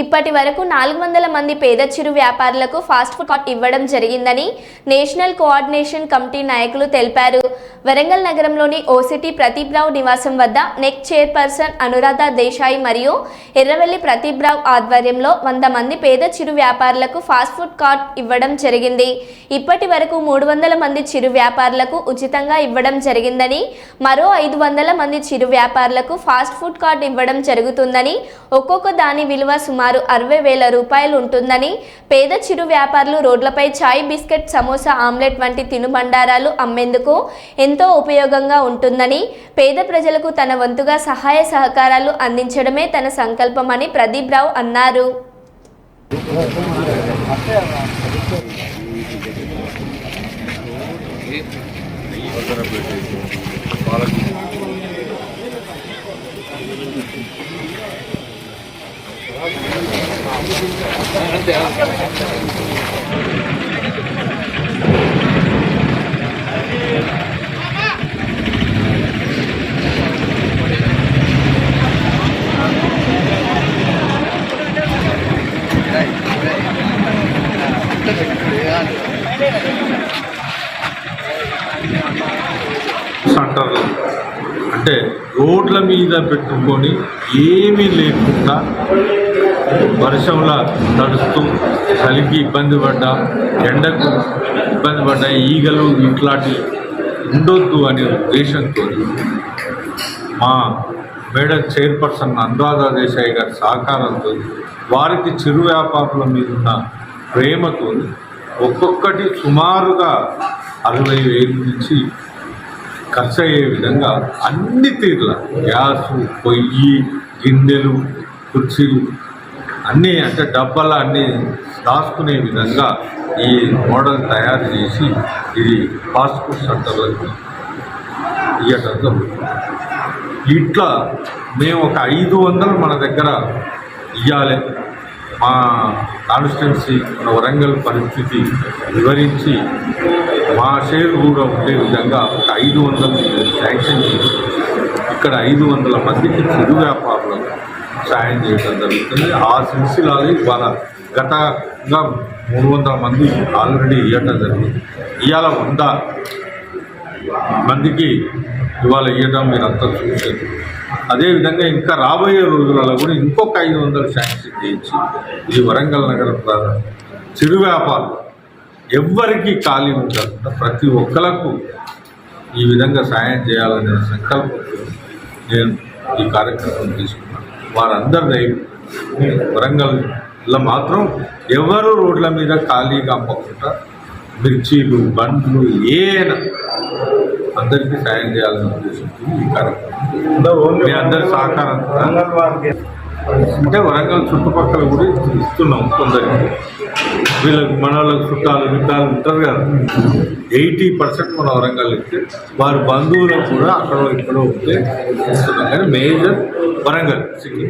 ఇప్పటి వరకు నాలుగు వందల మంది పేద చిరు వ్యాపారులకు ఫాస్ట్ ఫుడ్ కార్ట్ ఇవ్వడం జరిగిందని నేషనల్ కోఆర్డినేషన్ కమిటీ నాయకులు తెలిపారు. వరంగల్ నగరంలోని ఓసిటీ ప్రతీప్రావు నివాసం వద్ద నెక్ చైర్పర్సన్ అనురాధ దేశాయి మరియు ఎర్రవెల్లి ప్రతీప్రావు ఆధ్వర్యంలో వంద మంది పేద చిరు వ్యాపారులకు ఫాస్ట్ ఫుడ్ కార్ట్ ఇవ్వడం జరిగింది. ఇప్పటి వరకు మూడు వందల మంది చిరు వ్యాపారులకు ఉచితంగా ఇవ్వడం జరిగిందని మరో ఐదు వందల మంది చిరు వ్యాపారులకు ఫాస్ట్ ఫుడ్ కార్ట్ ఇవ్వడం జరుగుతుందని ఒక్కొక్క దాని విలువ సుమారు అరవై వేల రూపాయలు ఉంటుందని పేద చిరు వ్యాపారులు రోడ్లపై చాయ్ బిస్కెట్ సమోసా ఆమ్లెట్ వంటి తినుబండారాలు అమ్మేందుకు ఎంతో ఉపయోగంగా ఉంటుందని పేద ప్రజలకు తన వంతుగా సహాయ సహకారాలు అందించడమే తన సంకల్పమని ప్రదీప్ రావు అన్నారు. సెంటర్లు అంటే రోడ్ల మీద పెట్టుకొని ఏమీ లేకుండా వర్షంలో తడుస్తూ చలికి ఇబ్బంది పడ్డా ఎండకు ఇబ్బంది పడ్డా ఈగలు ఇట్లాంటి ఉండొద్దు అనే ఉద్దేశంతో మా మేడం చైర్పర్సన్ అనురాధ దేశాయి గారి సహకారంతో వారికి చిరు వ్యాపారుల మీద ఉన్న ప్రేమతో ఒక్కొక్కటి సుమారుగా అరవై వేలు నుంచి ఖర్చు అయ్యే విధంగా అన్ని తీర్ల గ్యాసు పొయ్యి గిన్నెలు కుర్చీలు అన్నీ అంటే డబ్బాలు అన్నీ దాచుకునే విధంగా ఈ మోడల్ తయారు చేసి ఇది ఫాస్ట్ ఫుడ్ సెంటర్లకు ఇవ్వటం జరుగుతుంది ఇట్లా మేము ఒక ఐదు వందలు మన దగ్గర ఇవ్వాలి మా కాన్స్టిట్యున్సీ మన వరంగల్ పరిస్థితి వివరించి మా షేర్ కూడా ఉండే విధంగా ఒక ఐదు వందలు శాంక్షన్ చేసి ఇక్కడ ఐదు వందల మందికి చిరు వ్యాపారులకు సాయం చేయడం జరుగుతుంది. ఆ సిలసిలాలు ఇవాళ గతంగా మూడు వందల మంది ఆల్రెడీ ఇవ్వటం జరిగింది. ఇవాళ వంద మందికి ఇవాళ ఇవ్వడం మీరు అంతా చూసారు అదేవిధంగా ఇంకా రాబోయే రోజులలో కూడా ఇంకొక ఐదు వందలు శాంక్షన్ చేయించి ఈ వరంగల్ నగర ప్రారంభం చిరు వ్యాపారం ఎవ్వరికీ ఖాళీ ఉండకుండా ప్రతి ఒక్కలకు ఈ విధంగా సాయం చేయాలనే సంకల్పంతో నేను ఈ కార్యక్రమం తీసుకున్నాను. వారందరి దయ వరంగల్లో మాత్రం ఎవరు రోడ్ల మీద ఖాళీగా అమ్మకుండా మిర్చీలు బండ్లు ఏనా అందరికీ సాయం చేయాలని ఉద్దేశంతో ఈ కార్యక్రమం. మీ అందరి సహకారం. అంటే వరంగల్ చుట్టుపక్కల కూడా ఇస్తున్నాం కొందరికి. వీళ్ళకి మన వాళ్ళకి చుట్టాలు చుట్టాలు ఉంటారు కదా ఎయిటీ పర్సెంట్ మన వరంగల్ ఇస్తే వారి బంధువులకు కూడా అక్కడ ఇక్కడ ఉంటే ఇస్తున్నాం కానీ మేజర్ వరంగల్ సిటీ